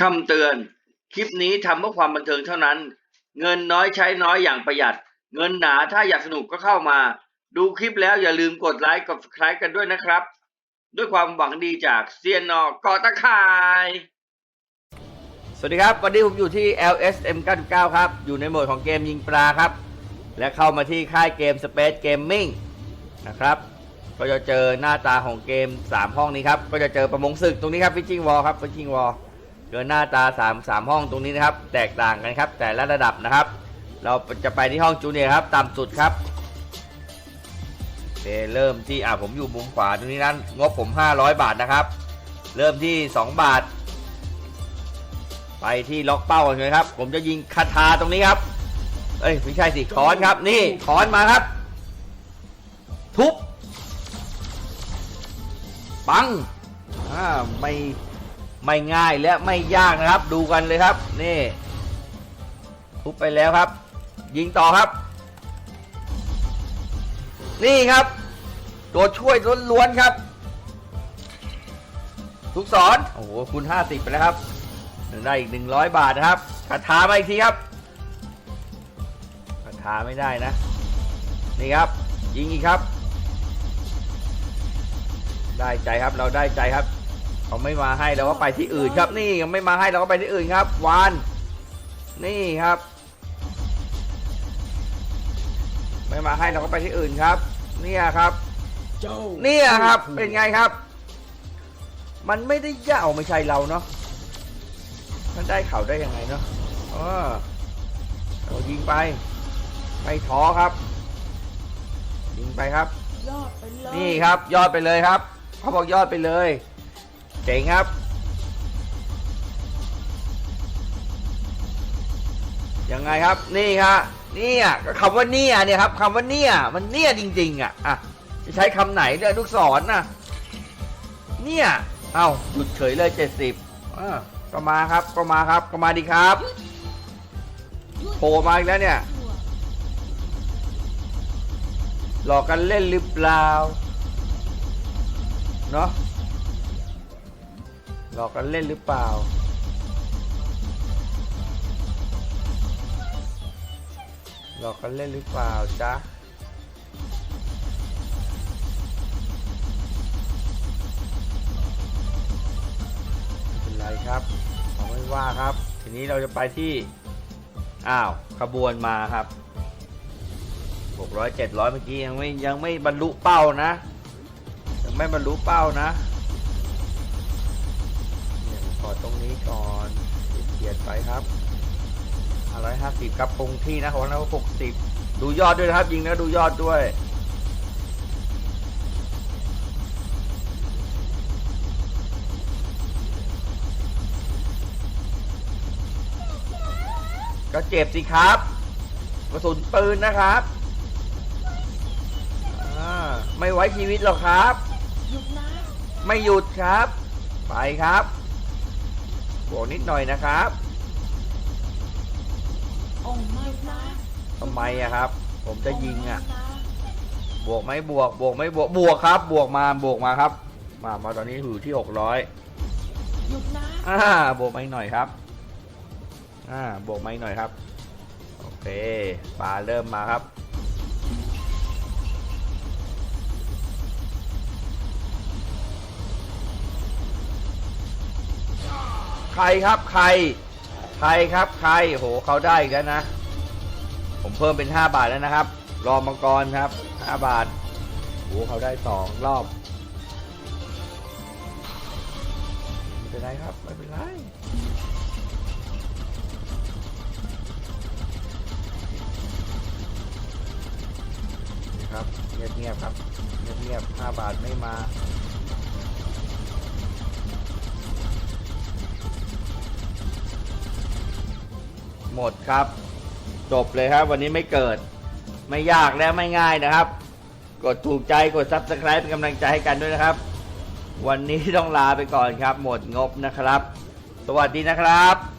คำเตือน คลิปนี้ทำเพื่อความบันเทิงเท่านั้น เงินน้อยใช้น้อยอย่างประหยัด เงินหนาถ้าอยากสนุกก็เข้ามา ดูคลิปแล้วอย่าลืมกดไลค์กด subscribe กันด้วยนะครับ ด้วยความหวังดีจากเซียนนอกอตะข่าย สวัสดีครับ วันนี้ผมอยู่ที่ LSM 99 ครับ อยู่ในโหมดของเกมยิงปลาครับ และเข้ามาที่ค่ายเกม Space Gaming นะครับก็จะเจอหน้าตาของเกม 3 ห้องนี้ครับ ก็จะเจอประมงศึกตรงนี้ครับ Fishing Wall ครับ Fishing Wall เจอ หน้าตา3 3 ห้องตรงนี้นะครับ แตกต่างกันครับ แต่ละระดับนะครับ เราจะไปที่ห้องจูเนียร์ครับต่ำสุดครับเเริ่มที่อ่าผมอยู่มุมขวาตรงนี้นั้นงบผม 500 บาทนะครับ เริ่มที่ 2 บาท ไปที่ล็อกเป้ากันเลยครับ ผมจะยิงคาถาตรงนี้ครับเอ้ยไม่ใช่สิค้อนครับ นี่ค้อนมาครับ ทุบปังอ่าไม่ ไม่ง่ายและไม่ยากนะครับ ดูกันเลยครับ นี่ทุบไปแล้วครับ ยิงต่อครับ นี่ครับ ตัวช่วยล้วนๆครับ ทุกสอนโอ้โหคุณ50 ไปแล้วครับได้อีก 100 บาทนะครับคาถามาอีกทีครับคาถาไม่ได้นะ นี่ครับ ยิงอีกครับ ได้ใจครับเราได้ใจครับ เขาไม่มาให้เราก็ไปที่อื่นครับ นี่ยังไม่มาให้เราก็ไปที่อื่นครับวานนี่ครับ ไม่มาให้เราก็ไปที่อื่นครับ เนี่ยครับเนี่ยครับเป็นไงครับ มันไม่ได้ยาวไม่ใช่เราเนาะมันได้เข่าได้ยังไงเนาะเออเรายิงไปไม่ท้อครับ ยิงไปครับยอดไปเลยนี่ครับยอดไปเลยครับ เขาบอกยอดไปเลย เจ๋งครับ ยังไงครับนี่ครับเนี่ยก็คำว่าเนี่ยเนี่ยครับคำว่าเนี่ยมันเนี่ยจริง ๆ อะอะจะใช้คำไหนเนี่ยลูกศรน่ะเนี่ยเอ้าหยุดเฉยเลยเจ็ดสิบอ่าก็มาครับก็มาครับก็มาดีครับโผล่มาอีกแล้วเนี่ย หลอกกันเล่นหรือเปล่าเนาะ หลอกกันเล่นหรือเปล่า หลอกกันเล่นหรือเปล่าจ๊ะเป็นไรครับเอาไม่ว่าครับ ทีนี้เราจะไปที่ อ้าว ขบวนมาครับหกร้อยเจ็ดร้อยเมื่อกี้ยังไม่ยังไม่บรรลุเป้านะ ยังไม่บรรลุเป้านะ อตรงนี้ก่อนเขียนไปครับร้อยห้าสิบครับคงที่นะของเราหกสิบดูยอดด้วยนะครับยิงแล้วดูยอดด้วยก็เจ็บสิครับกระสุนปืนนะครับ ไม่ไว้ชีวิตหรอกครับหยุดนะไม่หยุดครับ ไปครับ บวกนิดหน่อยนะครับโอ้ไม่นะทำไมอะครับ ผมจะยิงอะโไม่นบวกไหมบวกบวกไหมบวกบวกครับ บวกมาบวกมาครับ มามาตอนนี้อยู่ที่หกร้อยหยุดนะอ่าบวกมาอีกหน่อยครับอ่าบวกมาอีกหน่อยครับ โอเคปลาเริ่มมาครับ ใครครับใคร ใครครับใครโหเขาได้อีกแล้วนะ ผมเพิ่มเป็น 5 บาทแล้วนะครับ รอมังกรครับ 5 บาทโหเขาได้สองรอบไม่เป็นไรครับไม่เป็นไรนะครับเงียบๆครับเงียบๆ5บาทไม่มา หมดครับ จบเลยครับ วันนี้ไม่เกิด ไม่ยากและไม่ง่ายนะครับ กดถูกใจกด subscribe เป็นกำลังใจให้กันด้วยนะครับ วันนี้ต้องลาไปก่อนครับ หมดงบนะครับ สวัสดีนะครับ